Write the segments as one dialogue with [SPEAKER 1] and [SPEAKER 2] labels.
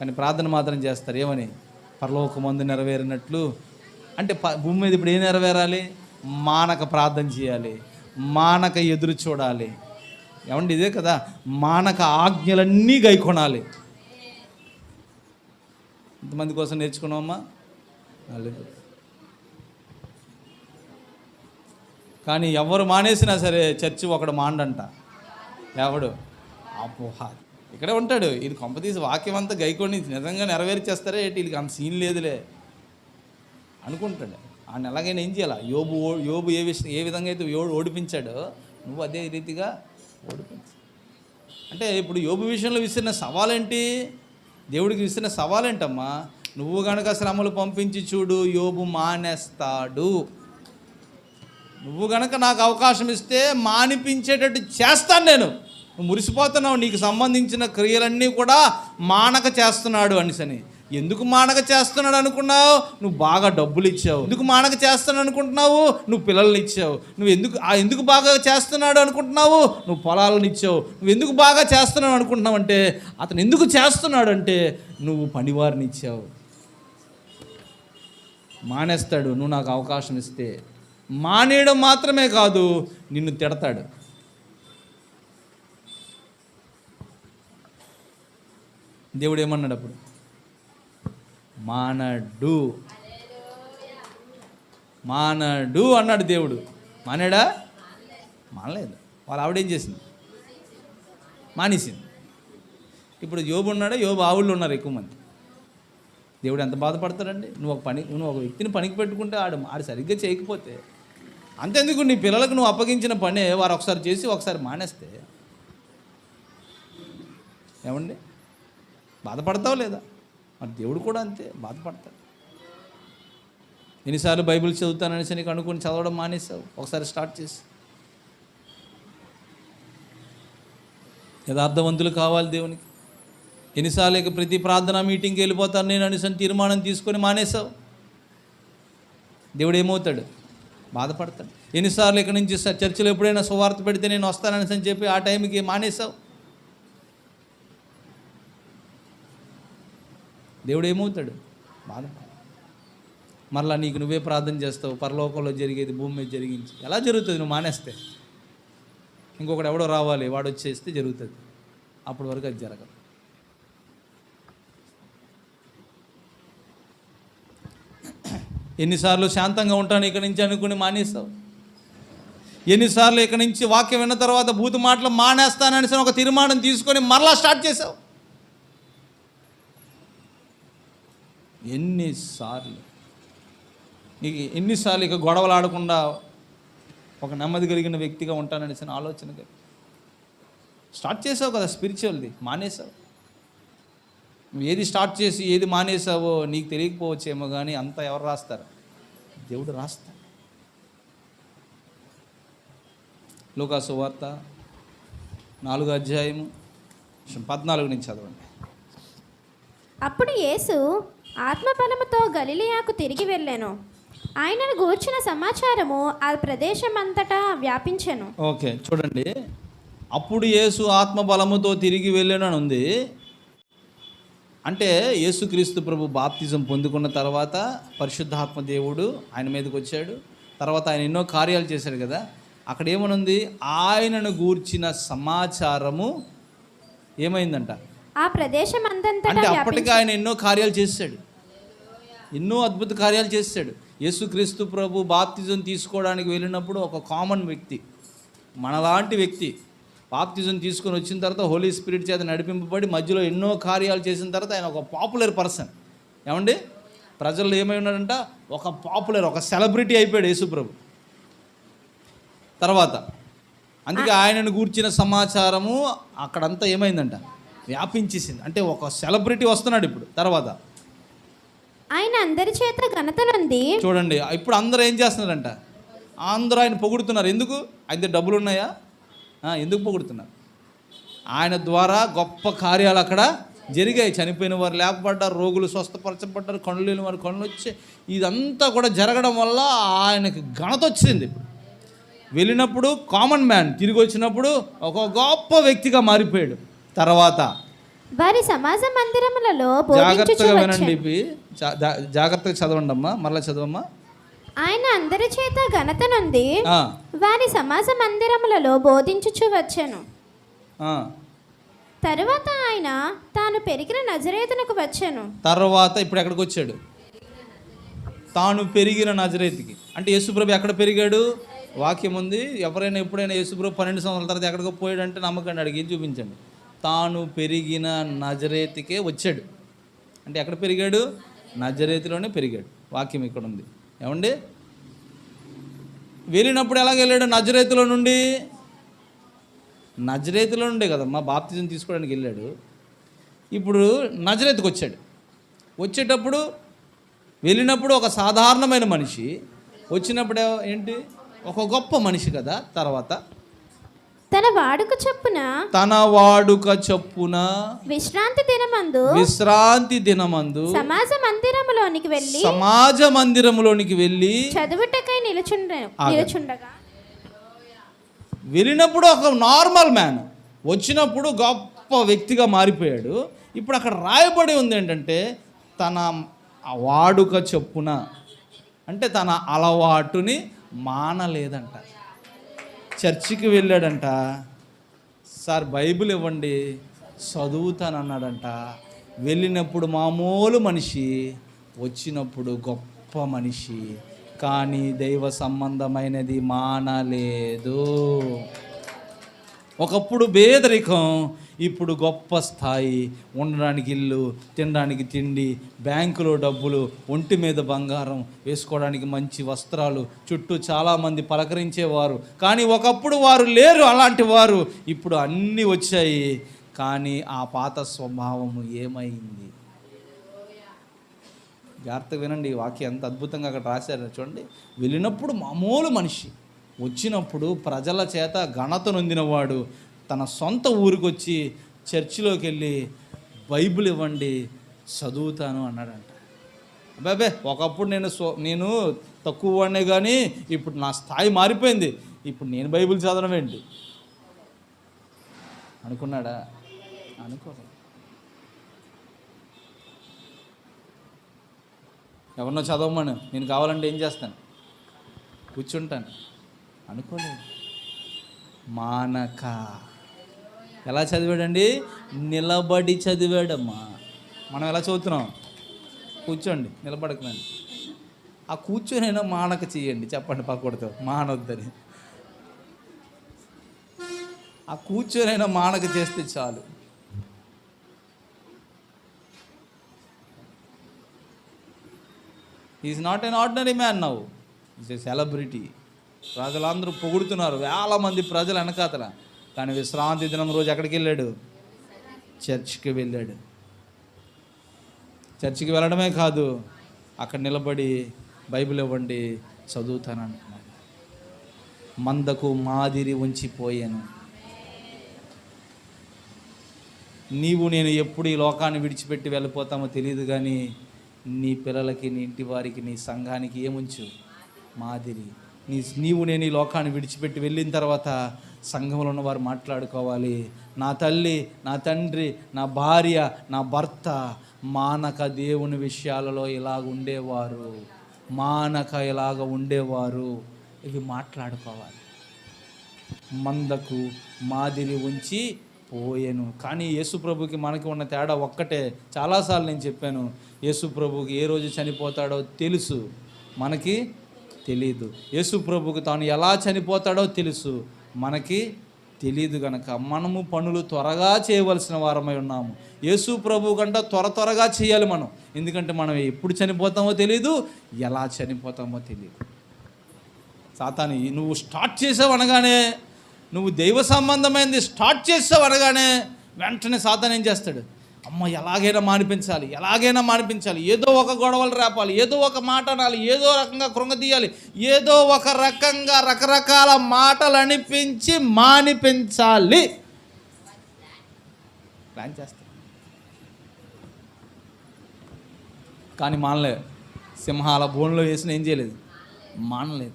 [SPEAKER 1] కానీ ప్రార్థన మాత్రం చేస్తారు. ఏమని? పరలోకమందు నెరవేరినట్లు. అంటే ప భూమి మీద ఇప్పుడు ఏం నెరవేరాలి? మానక ప్రార్థన చేయాలి. మానక ఎదురు చూడాలి. ఏమండి? ఇదే కదా. మానక ఆజ్ఞలన్నీ గైకొనాలి. ఇంతమంది కోసం నేర్చుకున్నామా లేదు కానీ ఎవరు మానేసినా సరే చర్చి ఒకడు మాండంట. ఎవడు? అపోహ ఇక్కడే ఉంటాడు. ఇది కొంపతీసి వాక్యం అంతా గైకొని నిజంగా నెరవేర్చేస్తారే ఏంటి? వీళ్ళకి అంత సీన్ లేదులే అనుకుంటాడు. ఆయన ఎలాగైనా ఏం చేయాలి? యోబు ఓ- యోబు ఏ విషయం ఏ విధంగా అయితే యో- ఓడిపించాడో నువ్వు అదే రీతిగా ఓడిపించు. అంటే ఇప్పుడు యోబు విషయంలో విసిరిన సవాలేంటి? దేవుడికి విసిరిన సవాలేంటమ్మా? నువ్వు గనక శ్రమలు పంపించి చూడు యోబు మానేస్తాడు. నువ్వు గనక నాకు అవకాశం ఇస్తే మానిపించేటట్టు చేస్తాను నేను. మురిసిపోతున్నావు నీకు సంబంధించిన క్రియలన్నీ కూడా మానక చేస్తున్నాడు అనిసని. ఎందుకు మానక చేస్తున్నాడు అనుకున్నావు? నువ్వు బాగా డబ్బులు ఇచ్చావు. ఎందుకు మానక చేస్తున్నాడు అనుకుంటున్నావు? నువ్వు పిల్లల్ని ఇచ్చావు. నువ్వు ఎందుకు ఎందుకు బాగా చేస్తున్నాడు అనుకుంటున్నావు? నువ్వు పొలాలను ఇచ్చావు. నువ్వు ఎందుకు బాగా చేస్తున్నావు అనుకుంటున్నావు అంటే అతను ఎందుకు చేస్తున్నాడు అంటే నువ్వు పనివారిని ఇచ్చావు. మానేస్తాడు. నువ్వు నాకు అవకాశం ఇస్తే. మానేయడం మాత్రమే కాదు నిన్ను తిడతాడు. దేవుడు ఏమన్నాడు అప్పుడు మానడు. మానడు అన్నాడు దేవుడు. మానాడా? మానలేదు. వాళ్ళ ఆవిడ ఏం చేసింది? మానేసింది. ఇప్పుడు యోబు ఉన్నాడా? యోబు ఆవుళ్ళు ఉన్నారు ఎక్కువ మంది. దేవుడు ఎంత బాధపడతాడండి? నువ్వు ఒక పని నువ్వు ఒక వ్యక్తిని పనికి పెట్టుకుంటే ఆడు ఆడు సరిగ్గా చేయకపోతే అంతెందుకు నీ పిల్లలకు నువ్వు అప్పగించిన పనే వారు ఒకసారి చేసి ఒకసారి మానేస్తే? ఏమండి? బాధపడతావు లేదా? మరి దేవుడు కూడా అంతే బాధపడతాడు. ఎన్నిసార్లు బైబిల్ చదువుతాననేసి నీకు అనుకుని చదవడం మానేసావు ఒకసారి స్టార్ట్ చేసి. యథార్థవంతులు కావాలి దేవునికి. ఎన్నిసార్లు ఇక ప్రతి ప్రార్థన మీటింగ్కి వెళ్ళిపోతాను నేను అనేసి తీర్మానం తీసుకొని మానేసావు దేవుడు ఏమవుతాడు? బాధపడతాడు. ఎన్నిసార్లు ఇక్కడి నుంచి చర్చిలో ఎప్పుడైనా సువార్త పెడితే నేను వస్తానని అని చెప్పి ఆ టైంకి మానేసావు దేవుడు ఏమవుతాడు? బాధ. మరలా నీకు నువ్వే ప్రార్థన చేస్తావు పరలోకంలో జరిగేది భూమి మీద జరిగించి. ఎలా జరుగుతుంది? నువ్వు మానేస్తే. ఇంకొకటి ఎవడో రావాలి వాడు వచ్చేస్తే జరుగుతుంది. అప్పటి వరకు అది జరగదు. ఎన్నిసార్లు శాంతంగా ఉంటాను ఇక్కడి నుంచి అనుకుని మానేస్తావు? ఎన్నిసార్లు ఇక్కడి నుంచి వాక్యం విన్న తర్వాత భూత మాటలు మానేస్తానని ఒక తీర్మానం తీసుకొని మరలా స్టార్ట్ చేసావు? ఎన్నిసార్లు? నీకు ఎన్నిసార్లు ఇక గొడవలు ఆడకుండా ఒక నెమ్మది కలిగిన వ్యక్తిగా ఉంటాననేసిన ఆలోచన కలిగి స్టార్ట్ చేసావు కదా స్పిరిచువల్ది మానేసావు. నువ్వు ఏది స్టార్ట్ చేసి ఏది మానేసావో నీకు తెలియకపోవచ్చేమో కానీ అంతా ఎవరు రాస్తారు? దేవుడు రాస్తాడు. లోకాసు వార్త నాలుగు అధ్యాయము పద్నాలుగు నుంచి చదవండి.
[SPEAKER 2] అప్పుడు యేసు ఆత్మబలముతో గలిలియాకు తిరిగి వెళ్ళాను. ఆయనను గూర్చిన సమాచారము ఆ ప్రదేశం అంతటా వ్యాపించెను.
[SPEAKER 1] ఓకే చూడండి. అప్పుడు యేసు ఆత్మ బలముతో తిరిగి వెళ్ళాను అని ఉంది. అంటే యేసుక్రీస్తు ప్రభు బాప్తిజం పొందుకున్న తర్వాత పరిశుద్ధాత్మ దేవుడు ఆయన మీదకి వచ్చాడు. తర్వాత ఆయన ఎన్నో కార్యాలు చేశాడు కదా. అక్కడ ఏమనుంది? ఆయనను గూర్చిన సమాచారము ఏమైందంట?
[SPEAKER 2] ఆ ప్రదేశం
[SPEAKER 1] అంటే అప్పటికి ఆయన ఎన్నో కార్యాలు చేశాడు. ఎన్నో అద్భుత కార్యాలు చేశాడు. యేసుక్రీస్తు ప్రభు బాప్తిజం తీసుకోవడానికి వెళ్ళినప్పుడు ఒక కామన్ వ్యక్తి మనలాంటి వ్యక్తి బాప్తిజం తీసుకొని వచ్చిన తర్వాత హోలీ స్పిరిట్ చేత నడిపింపబడి మధ్యలో ఎన్నో కార్యాలు చేసిన తర్వాత ఆయన ఒక పాపులర్ పర్సన్. ఏమండి? ప్రజల్లో ఏమై ఉన్నాడంట? ఒక పాపులర్ ఒక సెలబ్రిటీ అయిపోయాడు యేసుప్రభు తర్వాత అందుకే ఆయనను గూర్చిన సమాచారము అక్కడంతా ఏమైందంట? వ్యాపించేసింది. అంటే ఒక సెలబ్రిటీ వస్తున్నాడు ఇప్పుడు. తర్వాత
[SPEAKER 2] ఆయన అందరి చేత ఘనతలుంది
[SPEAKER 1] చూడండి ఇప్పుడు అందరూ ఏం చేస్తున్నారంట? అందరూ ఆయన పొగుడుతున్నారు. ఎందుకు? అయితే డబ్బులు ఉన్నాయా? ఎందుకు పొగుడుతున్నారు? ఆయన ద్వారా గొప్ప కార్యాలు అక్కడ జరిగాయి. చనిపోయిన వారు లేపబడ్డారు రోగులు స్వస్థపరచబడ్డారు కళ్ళు లేని వారు కళ్ళు వచ్చి ఇదంతా కూడా జరగడం వల్ల ఆయనకి ఘనత వచ్చింది ఇప్పుడు. వెళ్ళినప్పుడు కామన్ మ్యాన్ తిరిగి వచ్చినప్పుడు ఒక గొప్ప వ్యక్తిగా మారిపోయాడు. తర్వాత
[SPEAKER 2] వారి సమాజ మందిరములలో
[SPEAKER 1] జాగ్రత్తగా వినండి ఇవి. జాగ్రత్తగా చదవండి అమ్మా మరలా చదవమ్మా.
[SPEAKER 2] ఆయన అందరి చేత ఘనత నొంది
[SPEAKER 1] ఆ,
[SPEAKER 2] వారి సమాజ మందిరములలో బోధించుచు వచ్చెను. తరువాత ఆయన తాను పెరిగిన నజరేతునకు వచ్చెను.
[SPEAKER 1] తర్వాత ఇప్పుడు ఎక్కడికి వచ్చాడు? తాను పెరిగిన నజరేతికి. అంటే యేసుప్రభు ఎక్కడ పెరిగాడు? వాక్యం ఉంది. ఎవరైనా ఎప్పుడైనా యేసుప్రభు పన్నెండు సంవత్సరాల తర్వాత ఎక్కడికో పోయాడంటే నమ్మకండి అడిగి చూపించండి. తాను పెరిగిన నజరేతికే వచ్చాడు. అంటే ఎక్కడ పెరిగాడు? నజరేతిలోనే పెరిగాడు. వాక్యం ఇక్కడ ఉంది. ఏమండి? వెళ్ళినప్పుడు ఎలాగ వెళ్ళాడు? నజరేతిలో నుండి? నజరేతిలో నుండే కదమ్మా బాప్తిజం తీసుకోవడానికి వెళ్ళాడు. ఇప్పుడు నజరేతికి వచ్చాడు. వచ్చేటప్పుడు వెళ్ళినప్పుడు ఒక సాధారణమైన మనిషి వచ్చినప్పుడు ఏంటి? ఒక గొప్ప మనిషి కదా తర్వాత
[SPEAKER 2] తన వాడుక చొప్పున
[SPEAKER 1] తన వాడుక చొప్పున
[SPEAKER 2] విశ్రాంతి దినమందు
[SPEAKER 1] విశ్రాంతి దినమందు
[SPEAKER 2] సమాజ మందిరములోనికి వెళ్ళి
[SPEAKER 1] సమాజ మందిరములోనికి వెళ్ళి
[SPEAKER 2] చదువుటకై నిలుచుండ నిలుచుండగా
[SPEAKER 1] వెళ్ళినప్పుడు ఒక నార్మల్ మ్యాన్ వచ్చినప్పుడు గొప్ప వ్యక్తిగా మారిపోయాడు. ఇప్పుడు అక్కడ రాయబడి ఉంది ఏంటంటే తన వాడుక చొప్పున అంటే తన అలవాటుని మానలేదంట. చర్చికి వెళ్ళాడంట సార్ బైబిల్ ఇవ్వండి చదువుతానన్నాడంట. వెళ్ళినప్పుడు మామూలు మనిషి వచ్చినప్పుడు గొప్ప మనిషి. కానీ దైవ సంబంధమైనది మానలేదు. ఒకప్పుడు పేదరికం ఇప్పుడు గొప్ప స్థాయి ఉండడానికి ఇల్లు తినడానికి తిండి బ్యాంకులో డబ్బులు ఒంటి మీద బంగారం వేసుకోవడానికి మంచి వస్త్రాలు చుట్టూ చాలామంది పలకరించేవారు. కానీ ఒకప్పుడు వారు లేరు అలాంటి వారు. ఇప్పుడు అన్నీ వచ్చాయి. కానీ ఆ పాత స్వభావము ఏమైంది? జాగ్రత్తగా వినండి ఈ వాక్యం ఎంత అద్భుతంగా అక్కడ రాశారు చూడండి. వెళ్ళినప్పుడు మామూలు మనిషి వచ్చినప్పుడు ప్రజల చేత ఘనత నొందినవాడు తన సొంత ఊరికి వచ్చి చర్చిలోకి వెళ్ళి బైబిల్ ఇవ్వండి చదువుతాను అన్నాడంట. అబ్బాబే ఒకప్పుడు నేను సో నేను తక్కువ వాడినే కానీ ఇప్పుడు నా స్థాయి మారిపోయింది. ఇప్పుడు నేను బైబిల్ చదవడం ఏంటి? అనుకున్నాడా? అనుకోలేదు. ఎవరినో చదవమను. నేను కావాలంటే ఏం చేస్తాను? కూర్చుంటాను. అనుకోలేదు. మానక. ఎలా చదివాడండి? నిలబడి చదివాడమ్మా. మనం ఎలా చదువుతున్నాం? కూర్చోండి నిలబడకనండి. ఆ కూర్చొనైనా మానక చేయండి చెప్పండి పక్కడితో మానొద్దని. ఆ కూర్చొనైనా మానక చేస్తే చాలు. Is not an ordinary man నవ్వు ఈజ్ ఎ సెలబ్రిటీ ప్రజలందరూ పొగుడుతున్నారు వేల మంది ప్రజలు వెనకాతల. కానీ విశ్రాంతి దినం రోజు ఎక్కడికి వెళ్ళాడు? చర్చ్కి వెళ్ళాడు. చర్చికి వెళ్ళడమే కాదు అక్కడ నిలబడి బైబిల్ ఇవ్వండి చదువుతాను అంటున్నాడు. మందకు మాదిరి ఉంచిపోయాను. నీవు నేను ఎప్పుడు ఈ లోకాన్ని విడిచిపెట్టి వెళ్ళిపోతామో తెలియదు కానీ నీ పిల్లలకి నీ ఇంటి వారికి నీ సంఘానికి ఏముంచు? మాదిరి. నీ నీవు నేను ఈ లోకాన్ని విడిచిపెట్టి వెళ్ళిన తర్వాత సంఘంలో ఉన్నవారు మాట్లాడుకోవాలి. నా తల్లి నా తండ్రి నా భార్య నా భర్త మానక దేవుని విషయాలలో ఇలాగ ఉండేవారు. మానక ఇలాగ ఉండేవారు. ఇవి మాట్లాడుకోవాలి. మందకు మాదిరి ఉంచి పోయాను. కానీ యేసుప్రభుకి మనకి ఉన్న తేడా ఒక్కటే. చాలాసార్లు నేను చెప్పాను యేసుప్రభుకి ఏ రోజు చనిపోతాడో తెలుసు. మనకి తెలీదు. యేసు ప్రభుకు తాను ఎలా చనిపోతాడో తెలుసు. మనకి తెలియదు గనక మనము పనులు త్వరగా చేయవలసిన వారమై ఉన్నాము. యేసు ప్రభు కంట త్వర త్వరగా చేయాలి మనం. ఎందుకంటే మనం ఎప్పుడు చనిపోతామో తెలియదు ఎలా చనిపోతామో తెలియదు సాతాని నువ్వు స్టార్ట్ చేసావు అనగానే నువ్వు దైవ సంబంధమైనది స్టార్ట్ చేసావు అనగానే వెంటనే సాతాన్ ఏం చేస్తాడు? అమ్మ ఎలాగైనా మానిపించాలి ఎలాగైనా మానిపించాలి. ఏదో ఒక గొడవలు రేపాలి ఏదో ఒక మాట అనాలి ఏదో రకంగా కృంగతీయాలి ఏదో ఒక రకంగా రకరకాల మాటలు అనిపించి మానిపించాలి. ప్లాన్ చేస్తాం. కానీ మానలే సింహాల బోన్లో వేసిన ఏం చేయలేదు. మానలేదు.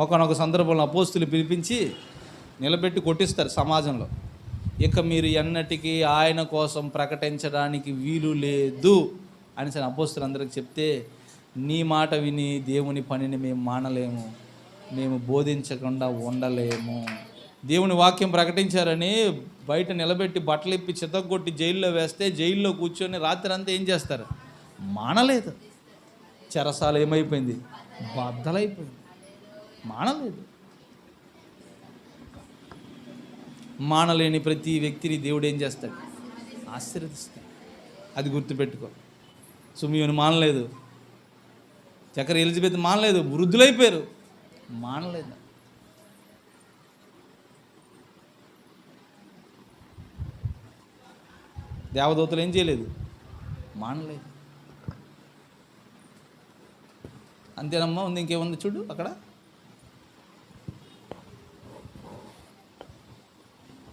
[SPEAKER 1] ఒకనొక సందర్భంలో అపోస్తులు పిలిపించి నిలబెట్టి కొట్టిస్తారు సమాజంలో. ఇక మీరు ఎన్నటికీ ఆయన కోసం ప్రకటించడానికి వీలు లేదు అని సరే అపోస్తులు అందరికి చెప్తే నీ మాట విని దేవుని పనిని మేము మానలేము మేము బోధించకుండా ఉండలేము. దేవుని వాక్యం ప్రకటించారని బయట నిలబెట్టి బట్టలు ఇప్పి చితగొట్టి జైల్లో వేస్తే జైల్లో కూర్చొని రాత్రి అంతా ఏం చేస్తారు? మానలేదు. చెరసాలు ఏమైపోయింది? బద్దలైపోయింది మానలేదు. మానలేని ప్రతి వ్యక్తిని దేవుడు ఏం చేస్తాడు? ఆశీర్వదిస్తాడు. అది గుర్తుపెట్టుకో. సుమియోని మానలేదు. చక్కెర ఎలిజబెత్ మానలేదు. వృద్ధులైపోయారు. మానలేదు. దేవదూతలు ఏం చేయలేదు? మానలేదు. అంతేనమ్మా ఉంది ఇంకేముంది చూడు అక్కడ?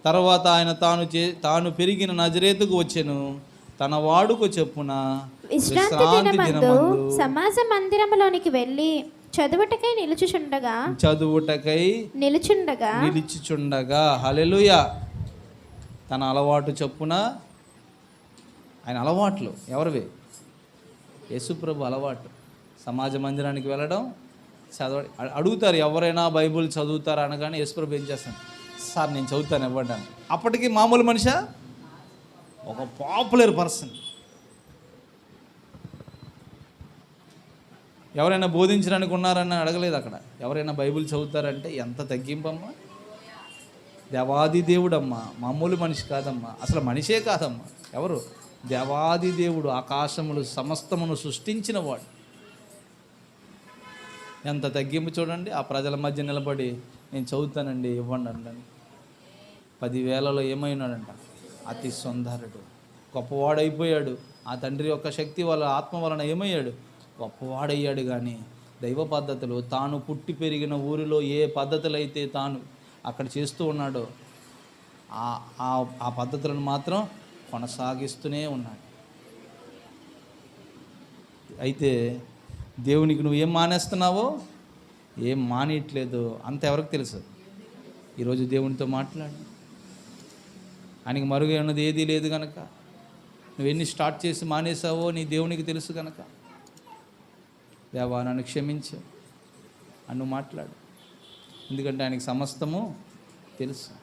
[SPEAKER 1] తర్వాత ఆయన తాను చే తాను పెరిగిన నజరేతుకు వచ్చెను. తన వాడుకు చెప్పున
[SPEAKER 2] విశ్రాంతి దినమందు సమాజ మందిరములోనికి వెళ్ళి చదువుటకై నిలుచుచుండగా.
[SPEAKER 1] చదువుటకై
[SPEAKER 2] నిలుచుండగా.
[SPEAKER 1] నిలిచిచుండగా. హలెలుయ తన అలవాటు చొప్పున ఆయన అలవాట్లు ఎవరివి? యేసుప్రభు అలవాటు. సమాజ మందిరానికి వెళ్ళడం చదవ అడుగుతారు ఎవరైనా బైబుల్ చదువుతారా అనగానే యేసుప్రభు ఏం చేస్తాను సార్ నేను చదువుతాను ఇవ్వండి అప్పటికి మామూలు మనిషా? ఒక పాపులర్ పర్సన్. ఎవరైనా బోధించడానికి ఉన్నారని అడగలేదు అక్కడ. ఎవరైనా బైబిల్ చదువుతారంటే ఎంత తగ్గింపమ్మా? దేవాది దేవుడమ్మా మామూలు మనిషి కాదమ్మా. అసలు మనిషే కాదమ్మా. ఎవరు? దేవాది దేవుడు ఆకాశములు సమస్తమును సృష్టించిన వాడు. ఎంత తగ్గింపు చూడండి ఆ ప్రజల మధ్య నిలబడి నేను చదువుతానండి ఇవ్వండి అండి పదివేలలో ఏమైనాడంట? అతి సుందరుడు. గొప్పవాడైపోయాడు. ఆ తండ్రి యొక్క శక్తి వల్ల ఆత్మ వలన ఏమయ్యాడు? గొప్పవాడయ్యాడు కానీ దైవ పద్ధతులు తాను పుట్టి పెరిగిన ఊరిలో ఏ పద్ధతులు అయితే తాను అక్కడ చేస్తూ ఉన్నాడో ఆ ఆ- ఆ పద్ధతులను మాత్రం కొనసాగిస్తూనే ఉన్నాడు. అయితే దేవునికి నువ్వు ఏం మానేస్తున్నావో ఏం మానేయట్లేదు అంత ఎవరికి తెలుసు? ఈరోజు దేవునితో మాట్లాడు. ఆయనకి మరుగు ఉన్నది ఏదీ లేదు కనుక నువ్వెన్ని స్టార్ట్ చేసి మానేసావో నీ దేవునికి తెలుసు కనుక దేవా నన్ను క్షమించు. అని నువ్వు మాట్లాడు. ఎందుకంటే ఆయనకి సమస్తము తెలుసు.